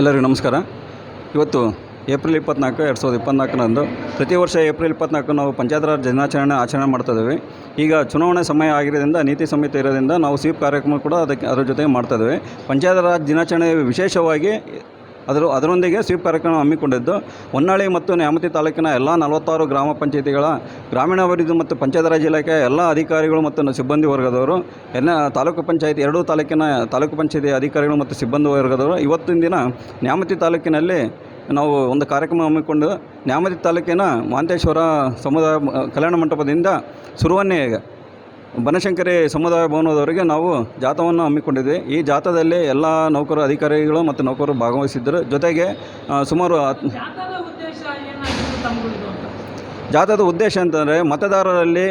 ಎಲ್ಲರಿಗೂ ನಮಸ್ಕಾರ. ಇವತ್ತು ಏಪ್ರಿಲ್ ಇಪ್ಪತ್ನಾಲ್ಕು, ಎರಡು ಸಾವಿರದ ಇಪ್ಪತ್ನಾಲ್ಕರಂದು ಪ್ರತಿ ವರ್ಷ ಏಪ್ರಿಲ್ ಇಪ್ಪತ್ನಾಲ್ಕು ನಾವು ಪಂಚಾಯತ್ ರಾಜ್ ದಿನಾಚರಣೆ ಆಚರಣೆ ಮಾಡ್ತಾಯಿದ್ದೀವಿ. ಈಗ ಚುನಾವಣೆ ಸಮಯ ಆಗಿರೋದ್ರಿಂದ, ನೀತಿ ಸಂಹಿತೆ ಇರೋದ್ರಿಂದ ನಾವು ಸ್ವೀಪ್ ಕಾರ್ಯಕ್ರಮ ಕೂಡ ಅದಕ್ಕೆ, ಅದರ ಜೊತೆಗೆ ಮಾಡ್ತಾಯಿದ್ದೇವೆ. ಪಂಚಾಯತ್ ರಾಜ್ ದಿನಾಚರಣೆ ವಿಶೇಷವಾಗಿ ಅದರ ಅದರೊಂದಿಗೆ ಸ್ವೀಪ್ ಕಾರ್ಯಕ್ರಮ ಹಮ್ಮಿಕೊಂಡಿದ್ದು, ಹೊನ್ನಾಳಿ ಮತ್ತು ನ್ಯಾಮತಿ ತಾಲೂಕಿನ ಎಲ್ಲ ನಲವತ್ತಾರು ಗ್ರಾಮ ಪಂಚಾಯಿತಿಗಳ ಗ್ರಾಮೀಣಾಭಿವೃದ್ಧಿ ಮತ್ತು ಪಂಚಾಯತ್ ರಾಜ್ ಇಲಾಖೆ ಎಲ್ಲ ಅಧಿಕಾರಿಗಳು ಮತ್ತು ಸಿಬ್ಬಂದಿ ವರ್ಗದವರು ಎಲ್ಲ ತಾಲೂಕು ಪಂಚಾಯತ್ ಎರಡೂ ತಾಲೂಕಿನ ತಾಲೂಕು ಪಂಚಾಯತಿ ಅಧಿಕಾರಿಗಳು ಮತ್ತು ಸಿಬ್ಬಂದಿ ವರ್ಗದವರು, ಇವತ್ತಿನ ದಿನ ನ್ಯಾಮತಿ ತಾಲೂಕಿನಲ್ಲಿ ನಾವು ಒಂದು ಕಾರ್ಯಕ್ರಮ ಹಮ್ಮಿಕೊಂಡು, ನ್ಯಾಮತಿ ತಾಲೂಕಿನ ಮಾಂತೇಶ್ವರ ಸಮುದಾಯ ಕಲ್ಯಾಣ ಮಂಟಪದಿಂದ ಸುರುವನ್ನೇ ಬನಶಂಕರಿ ಸಮುದಾಯ ಭವನದವರಿಗೆ ನಾವು ಜಾಥವನ್ನು ಹಮ್ಮಿಕೊಂಡಿದ್ವಿ. ಈ ಜಾಥಾದಲ್ಲಿ ಎಲ್ಲ ನೌಕರ ಅಧಿಕಾರಿಗಳು ಮತ್ತು ನೌಕರರು ಭಾಗವಹಿಸಿದ್ದರು. ಜೊತೆಗೆ ಸುಮಾರು ಜಾಥಾದ ಉದ್ದೇಶ ಅಂತಂದರೆ ಮತದಾರರಲ್ಲಿ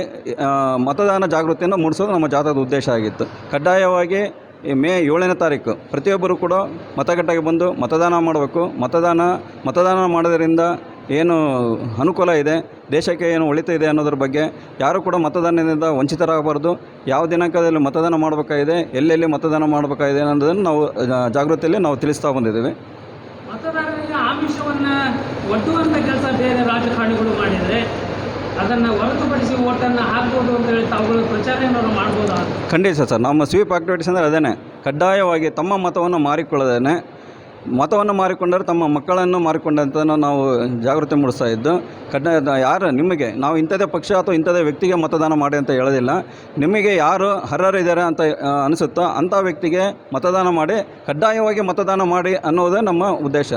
ಮತದಾನ ಜಾಗೃತಿಯನ್ನು ಮೂಡಿಸೋದು ನಮ್ಮ ಜಾಥಾದ ಉದ್ದೇಶ ಆಗಿತ್ತು. ಕಡ್ಡಾಯವಾಗಿ ಈ ಮೇ ಏಳನೇ ತಾರೀಕು ಪ್ರತಿಯೊಬ್ಬರು ಕೂಡ ಮತಗಟ್ಟೆಗೆ ಬಂದು ಮತದಾನ ಮಾಡಬೇಕು. ಮತದಾನ ಮತದಾನ ಮಾಡೋದರಿಂದ ಏನು ಅನುಕೂಲ ಇದೆ ದೇಶಕ್ಕೆ ಏನು ಒಳಿತಿದೆ ಇದೆ ಅನ್ನೋದ್ರ ಬಗ್ಗೆ ಯಾರೂ ಕೂಡ ಮತದಾನದಿಂದ ವಂಚಿತರಾಗಬಾರ್ದು. ಯಾವ ದಿನಾಂಕದಲ್ಲಿ ಮತದಾನ ಮಾಡಬೇಕಾಗಿದೆ ಎಲ್ಲೆಲ್ಲಿ ಮತದಾನ ಮಾಡಬೇಕಾಗಿದೆ ಅನ್ನೋದನ್ನು ನಾವು ಜಾಗೃತಿಯಲ್ಲಿ ನಾವು ತಿಳಿಸ್ತಾ ಬಂದಿದ್ದೀವಿ. ಮತದಾರರಿಗೆ ಆಮಿಷವನ್ನ ಒಡ್ಡುವಂಥ ಕೆಲಸ ಬೇರೆ ರಾಜಕಾರಣಿಗಳು ಮಾಡಿದರೆ ಅದನ್ನು ಹೊರತುಪಡಿಸಿ ಓಟನ್ನು ಹಾಕ್ಬೋದು ಅಂತ ಹೇಳಿ ತಾವುಗಳು ಪ್ರಚಾರ ಏನಾದರೂ ಮಾಡ್ಬೋದಾ? ಖಂಡಿತ ಸರ್ ನಮ್ಮ ಸ್ವೀಪ್ ಆಕ್ಟಿವಿಟೀಸ್ ಅಂದರೆ ಅದೇನೆ. ಕಡ್ಡಾಯವಾಗಿ ತಮ್ಮ ಮತವನ್ನು ಮಾರಿಕೊಳ್ಳದೇನೆ. ಮತವನ್ನು ಮಾರಿಕೊಂಡರೆ ತಮ್ಮ ಮಕ್ಕಳನ್ನು ಮಾರಿಕೊಂಡಂತ ನಾವು ಜಾಗೃತಿ ಮೂಡಿಸ್ತಾ ಇದ್ದು ಕಡ್ಡಾಯ ಯಾರು ನಿಮಗೆ, ನಾವು ಇಂಥದೇ ಪಕ್ಷ ಅಥವಾ ಇಂಥದೇ ವ್ಯಕ್ತಿಗೆ ಮತದಾನ ಮಾಡಿ ಅಂತ ಹೇಳೋದಿಲ್ಲ. ನಿಮಗೆ ಯಾರು ಅರ್ಹರಿದ್ದಾರೆ ಅಂತ ಅನಿಸುತ್ತೋ ಅಂಥ ವ್ಯಕ್ತಿಗೆ ಮತದಾನ ಮಾಡಿ, ಕಡ್ಡಾಯವಾಗಿ ಮತದಾನ ಮಾಡಿ ಅನ್ನೋದೇ ನಮ್ಮ ಉದ್ದೇಶ.